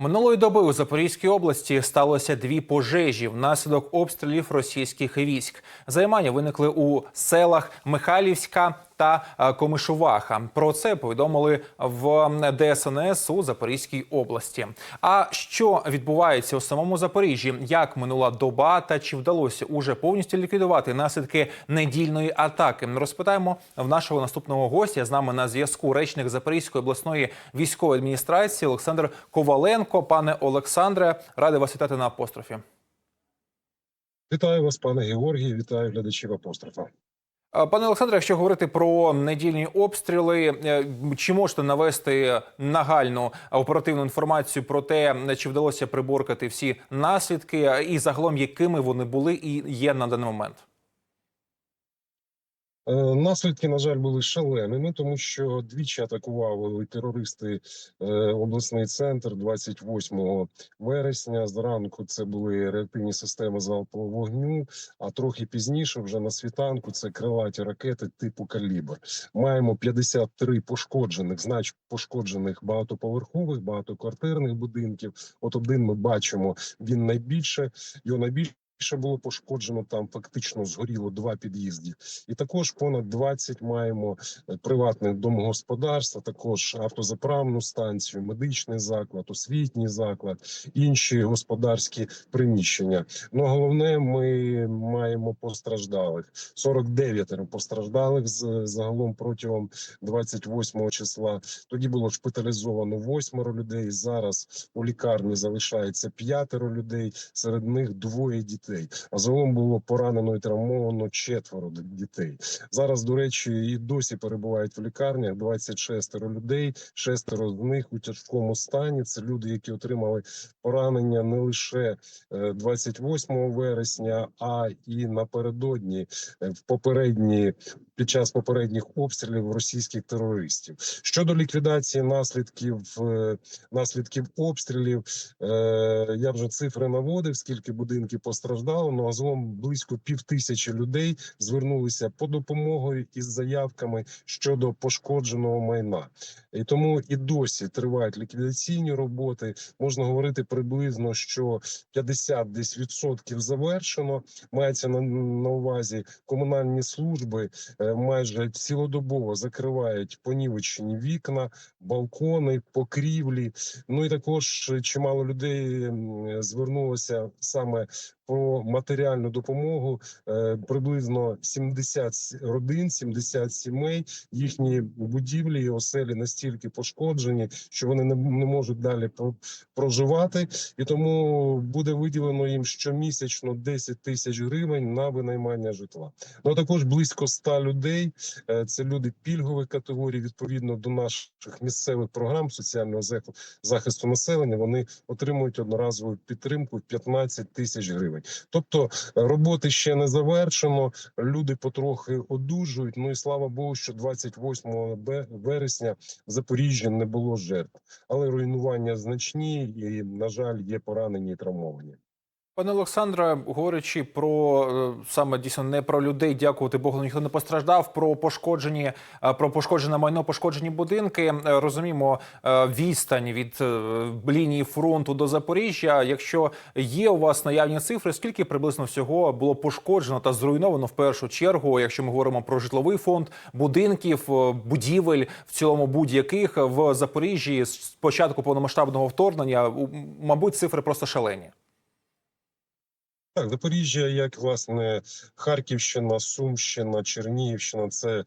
Минулої доби у Запорізькій області сталося дві пожежі внаслідок обстрілів російських військ. Займання виникли у селах Михайлівська та е, Комишуваха. Про це повідомили в ДСНС у Запорізькій області. А що відбувається у самому Запоріжжі? Як минула доба та чи вдалося уже повністю ліквідувати наслідки недільної атаки? Розпитаємо в нашого наступного гостя. З нами на зв'язку речник Запорізької обласної військової адміністрації Олександр Коваленко. Пане Олександре, радий вас вітати на апострофі. Вітаю вас, пане Георгій. Вітаю глядачів апострофа. А, Пане Олександре, якщо говорити про недільні обстріли, е, чи можете навести нагальну оперативну інформацію про те, чи вдалося приборкати всі наслідки, і загалом якими вони були і є на даний момент? Е, Наслідки, на жаль, були шаленими, тому що двічі атакували терористи е, обласний центр 28 вересня. Зранку це були реактивні системи залпового вогню. А трохи пізніше, вже на світанку, це крилаті ракети типу калібр. Маємо 53 пошкоджених, значно пошкоджених багатоповерхових, багатоквартирних будинків. От один ми бачимо, він найбільше його найбільше. Ще було пошкоджено там, фактично згоріло два під'їзди, і також понад 20 маємо е, приватних домогосподарств, також автозаправну станцію, медичний заклад, освітній заклад, інші господарські приміщення. Ну головне, ми маємо постраждалих 49 постраждалих з загалом протягом 28 числа. Тоді було шпиталізовано восьмеро людей. Зараз у лікарні залишається п'ятеро людей. Серед них двоє дітей. А загалом було поранено і травмовано четверо дітей. Зараз, до речі, і досі перебувають в лікарнях 26 людей. Шестеро з них у тяжкому стані. Це люди, які отримали поранення не лише е, 28 вересня, а і напередодні е, в попередні під час попередніх обстрілів російських терористів. Щодо ліквідації наслідків е, наслідків обстрілів, е, я вже цифри наводив, скільки будинків постраждало. Ну а загалом близько пів тисячі людей звернулися по допомогою із заявками щодо пошкодженого майна. І тому і досі тривають ліквідаційні роботи. Можна говорити приблизно, що 50 десь відсотків завершено. Мається на, на увазі комунальні служби е, майже цілодобово закривають понівечені вікна, балкони, покрівлі. Ну і також чимало людей звернулося саме про матеріальну допомогу. Е, Приблизно 70 родин, 70 сімей. Їхні будівлі і оселі настільки пошкоджені, що вони не, можуть далі про- проживати, і тому буде виділено їм щомісячно 10 тисяч гривень на винаймання житла. Ну а також близько 100 людей. е, Це люди пільгових категорій, відповідно до наших місцевих програм соціального захисту населення. Вони отримують одноразову підтримку в 15 тисяч гривень. Тобто е, роботи ще не завершено. Люди потрохи одужують. Ну і слава Богу, що 28 бе- вересня в Запоріжжі не було жертв, але руйнування значні і на жаль є поранені і травмовані. Пане Олександре, говорячи про е, саме дійсно не про людей, дякувати Богу, ніхто не постраждав. Про пошкоджені, е, про пошкоджене майно, пошкоджені будинки. Е, Розуміємо відстань від лінії фронту до Запоріжжя. Якщо є у вас наявні цифри, скільки приблизно всього було пошкоджено та зруйновано в першу чергу, якщо ми говоримо про житловий фонд, будинків, будівель в цілому будь-яких в Запоріжжі з початку повномасштабного вторгнення, мабуть, цифри просто шалені. Так, Запоріжжя, як власне Харківщина, Сумщина, Чернігівщина, це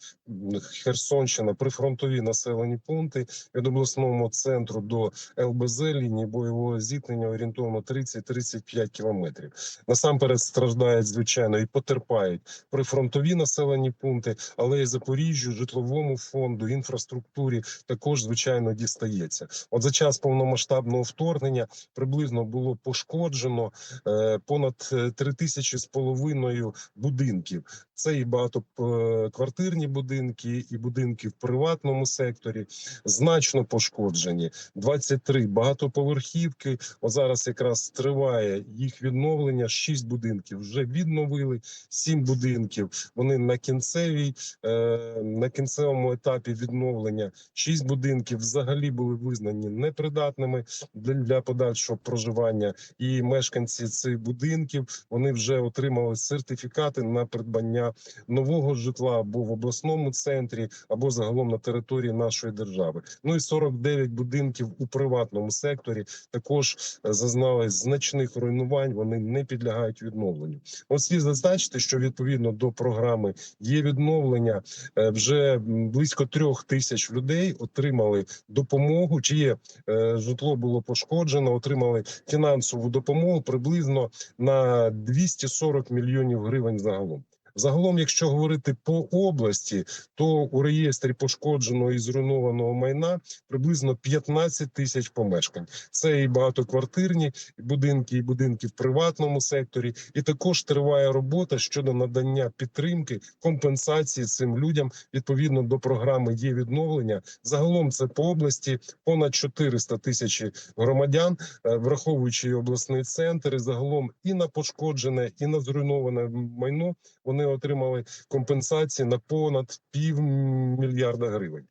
Херсонщина, прифронтові населені пункти від обласного центру до ЛБЗ лінії бойового зіткнення орієнтовно 30-35 кілометрів. Насамперед страждають звичайно і потерпають прифронтові населені пункти, але і Запоріжжю, житловому фонду, інфраструктурі також звичайно дістається. От за час повномасштабного вторгнення приблизно було пошкоджено е, понад три тисячі з половиною будинків. Це і багатоквартирні будинки, і будинки в приватному секторі значно пошкоджені. 23 багатоповерхівки. От зараз якраз триває їх відновлення. 6 будинків вже відновили. 7 будинків. Вони на кінцевій е, на кінцевому етапі відновлення. 6 будинків взагалі були визнані непридатними для подальшого проживання. І мешканці цих будинків вони вже отримали сертифікати на придбання нового житла або в обласному центрі, або загалом на території нашої держави. Ну і 49 будинків у приватному секторі також е, зазнали значних руйнувань. Вони не підлягають відновленню. Ось слід зазначити, що відповідно до програми є відновлення. е, Вже близько трьох тисяч людей отримали допомогу. Чиє е, житло було пошкоджено, отримали фінансову допомогу приблизно на 240 мільйонів гривень загалом. Загалом, якщо говорити по області, то у реєстрі пошкодженого і зруйнованого майна приблизно 15 тисяч помешкань. Це і багатоквартирні будинки, і будинки в приватному секторі. І також триває робота щодо надання підтримки компенсації цим людям відповідно до програми є відновлення. Загалом це по області понад 400 тисяч громадян, е, враховуючи обласний центр, і загалом і на пошкоджене, і на зруйноване майно вони отримали компенсації на понад півмільярда гривень.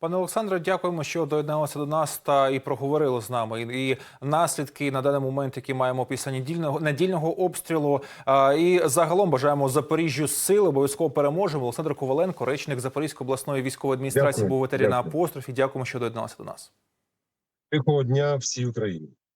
Пане Олександре, дякуємо, що доєдналися до нас та і проговорили з нами. І, і наслідки на даний момент, які маємо після недільного недільного обстрілу. А, і загалом бажаємо Запоріжжю сили. Обов'язково переможемо. Олександр Коваленко, речник Запорізької обласної військової адміністрації, Дякую. був в етері на Дякую. апострофі. Дякуємо, що доєдналися до нас. Тихого дня всій Україні.